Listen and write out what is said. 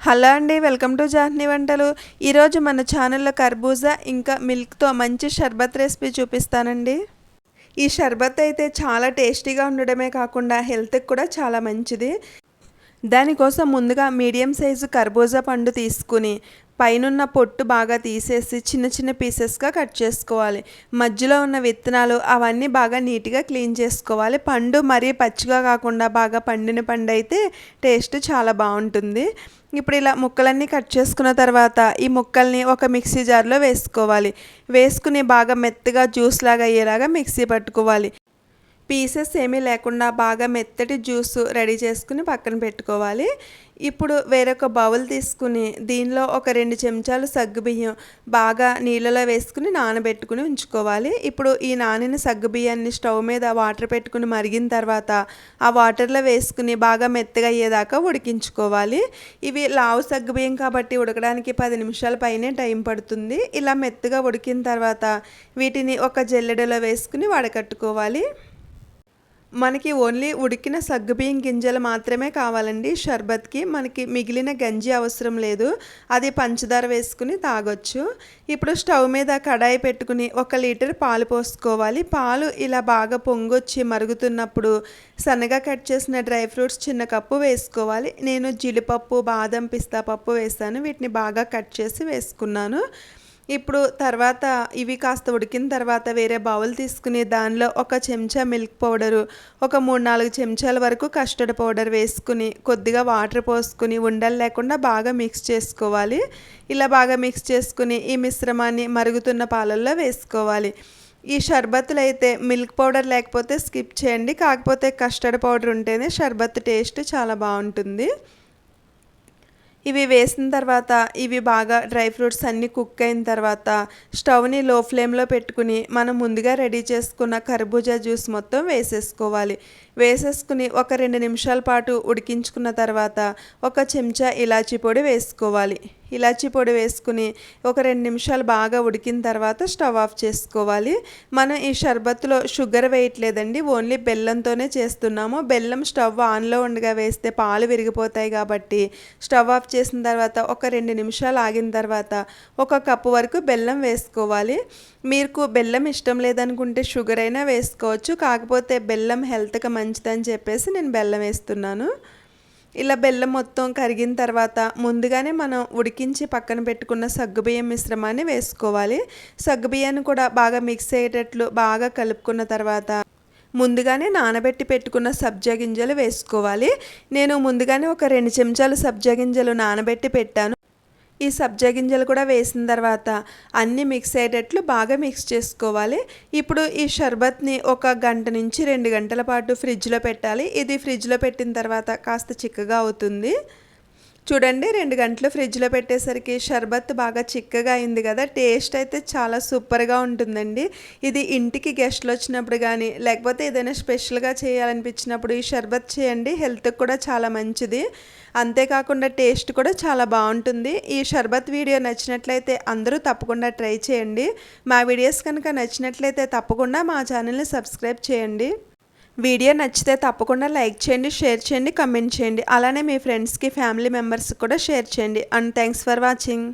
Hello అండి welcome to Jahni వంటలు. ఈరోజు మన ఛానల్లో కర్బూజా ఇంకా మిల్క్తో మంచి షర్బత్ రెసిపీ చూపిస్తానండి. ఈ షర్బత్ అయితే చాలా టేస్టీగా ఉండడమే కాకుండా హెల్త్కి కూడా చాలా మంచిది. దానికోసం ముందుగా మీడియం సైజు కర్బూజా పండు తీసుకుని పైనున్న పొట్టు బాగా తీసేసి చిన్న చిన్న పీసెస్గా కట్ చేసుకోవాలి. మధ్యలో ఉన్న విత్తనాలు అవన్నీ బాగా నీట్గా క్లీన్ చేసుకోవాలి. పండు మరీ పచ్చిగా కాకుండా బాగా పండిన పండు అయితే టేస్ట్ చాలా బాగుంటుంది. ఇప్పుడు ఇలా ముక్కలన్నీ కట్ చేసుకున్న తర్వాత ఈ ముక్కల్ని ఒక మిక్సీ జార్లో వేసుకోవాలి. వేసుకుని బాగా మెత్తగా జ్యూస్ లాగా అయ్యేలాగా మిక్సీ పట్టుకోవాలి. పీసెస్ ఏమీ లేకుండా బాగా మెత్తటి జ్యూస్ రెడీ చేసుకుని పక్కన పెట్టుకోవాలి. ఇప్పుడు వేరొక బౌల్ తీసుకుని దీనిలో ఒక రెండు చెంచాలు సగ్గుబియ్యం బాగా నీళ్ళలో వేసుకుని నానబెట్టుకుని ఉంచుకోవాలి. ఇప్పుడు ఈ నానిన సగ్గుబియ్యాన్ని స్టవ్ మీద వాటర్ పెట్టుకుని మరిగిన తర్వాత ఆ వాటర్లో వేసుకుని బాగా మెత్తగా అయ్యేదాకా ఉడికించుకోవాలి. ఇవి లావు సగ్గుబియ్యం కాబట్టి ఉడకడానికి పది నిమిషాల పైనే టైం పడుతుంది. ఇలా మెత్తగా ఉడికిన తర్వాత వీటిని ఒక జల్లెడలో వేసుకుని వడకట్టుకోవాలి. మనకి ఓన్లీ ఉడికిన సగ్గుబియ్యం గింజలు మాత్రమే కావాలండి. షర్బత్కి మనకి మిగిలిన గంజి అవసరం లేదు. అది పంచదార వేసుకుని తాగొచ్చు. ఇప్పుడు స్టవ్ మీద కడాయి పెట్టుకుని ఒక లీటర్ పాలు పోసుకోవాలి. పాలు ఇలా బాగా పొంగొచ్చి మరుగుతున్నప్పుడు సన్నగా కట్ చేసిన డ్రై ఫ్రూట్స్ చిన్న కప్పు వేసుకోవాలి. నేను జీడిపప్పు బాదం పిస్తా పప్పు వేసాను వీటిని బాగా కట్ చేసి వేసుకున్నాను. ఇప్పుడు తర్వాత ఇవి కాస్త ఉడికిన తర్వాత వేరే బౌల్ తీసుకుని దానిలో ఒక చెంచా మిల్క్ పౌడరు ఒక మూడు నాలుగు చెంచాల వరకు కస్టర్డ్ పౌడర్ వేసుకుని కొద్దిగా వాటర్ పోసుకుని ఉండలు లేకుండా బాగా మిక్స్ చేసుకోవాలి. ఇలా బాగా మిక్స్ చేసుకుని ఈ మిశ్రమాన్ని మరుగుతున్న పాలల్లో వేసుకోవాలి. ఈ షర్బత్లు అయితే మిల్క్ పౌడర్ లేకపోతే స్కిప్ చేయండి కాకపోతే కస్టర్డ్ పౌడర్ ఉంటేనే షర్బత్ టేస్ట్ చాలా బాగుంటుంది. ఇవి వేసిన తర్వాత ఇవి బాగా డ్రై ఫ్రూట్స్ అన్నీ కుక్ అయిన తర్వాత స్టవ్ని లో ఫ్లేమ్లో పెట్టుకుని మనం ముందుగా రెడీ చేసుకున్న కర్బూజా జ్యూస్ మొత్తం వేసేసుకోవాలి. వేసేసుకుని ఒక రెండు నిమిషాల పాటు ఉడికించుకున్న తర్వాత ఒక చెంచా ఇలాచీ పొడి వేసుకోవాలి. ఇలాచీ పొడి వేసుకుని ఒక రెండు నిమిషాలు బాగా ఉడికిన తర్వాత స్టవ్ ఆఫ్ చేసుకోవాలి. మనం ఈ షర్బత్లో షుగర్ వేయట్లేదండి. ఓన్లీ బెల్లంతోనే చేస్తున్నాము. బెల్లం స్టవ్ ఆన్లో ఉండగా వేస్తే పాలు విరిగిపోతాయి కాబట్టి స్టవ్ ఆఫ్ చేసిన తర్వాత ఒక రెండు నిమిషాలు ఆగిన తర్వాత ఒక కప్పు వరకు బెల్లం వేసుకోవాలి. మీకు బెల్లం ఇష్టం లేదనుకుంటే షుగర్ అయినా వేసుకోవచ్చు. కాకపోతే బెల్లం హెల్త్కి మంచిదని చెప్పేసి నేను బెల్లం వేస్తున్నాను. ఇలా బెల్లం మొత్తం కరిగిన తర్వాత ముందుగానే మనం ఉడికించి పక్కన పెట్టుకున్న సగ్గుబియ్యం మిశ్రమాన్ని వేసుకోవాలి. సగ్గుబియ్యాన్ని కూడా బాగా మిక్స్ అయ్యేటట్లు బాగా కలుపుకున్న తర్వాత ముందుగానే నానబెట్టి పెట్టుకున్న సబ్జా గింజలు వేసుకోవాలి. నేను ముందుగానే ఒక రెండు చెంచాలు సబ్జా గింజలు నానబెట్టి పెట్టాను. ఈ సబ్జా గింజలు కూడా వేసిన తర్వాత అన్నీ మిక్స్ అయ్యేటట్లు బాగా మిక్స్ చేసుకోవాలి. ఇప్పుడు ఈ షర్బత్ని ఒక గంట నుంచి రెండు గంటల పాటు ఫ్రిడ్జ్లో పెట్టాలి. ఇది ఫ్రిడ్జ్లో పెట్టిన తర్వాత కాస్త చిక్కగా అవుతుంది. చూడండి రెండు గంటలు ఫ్రిడ్జ్లో పెట్టేసరికి షర్బత్ బాగా చిక్కగా అయింది కదా టేస్ట్ అయితే చాలా సూపర్గా ఉంటుందండి. ఇది ఇంటికి గెస్ట్లు వచ్చినప్పుడు కానీ లేకపోతే ఏదైనా స్పెషల్గా చేయాలనిపించినప్పుడు ఈ షర్బత్ చేయండి హెల్త్కి కూడా చాలా మంచిది. అంతేకాకుండా టేస్ట్ కూడా చాలా బాగుంటుంది. ఈ షర్బత్ వీడియో నచ్చినట్లయితే అందరూ తప్పకుండా ట్రై చేయండి. మా వీడియోస్ కనుక నచ్చినట్లయితే తప్పకుండా మా ఛానల్ని సబ్స్క్రైబ్ చేయండి. వీడియో నచ్చితే తప్పకుండా లైక్ చేయండి షేర్ చేయండి కమెంట్ చేయండి. అలానే మీ ఫ్రెండ్స్కి ఫ్యామిలీ మెంబర్స్కి కూడా షేర్ చేయండి. And thanks for watching.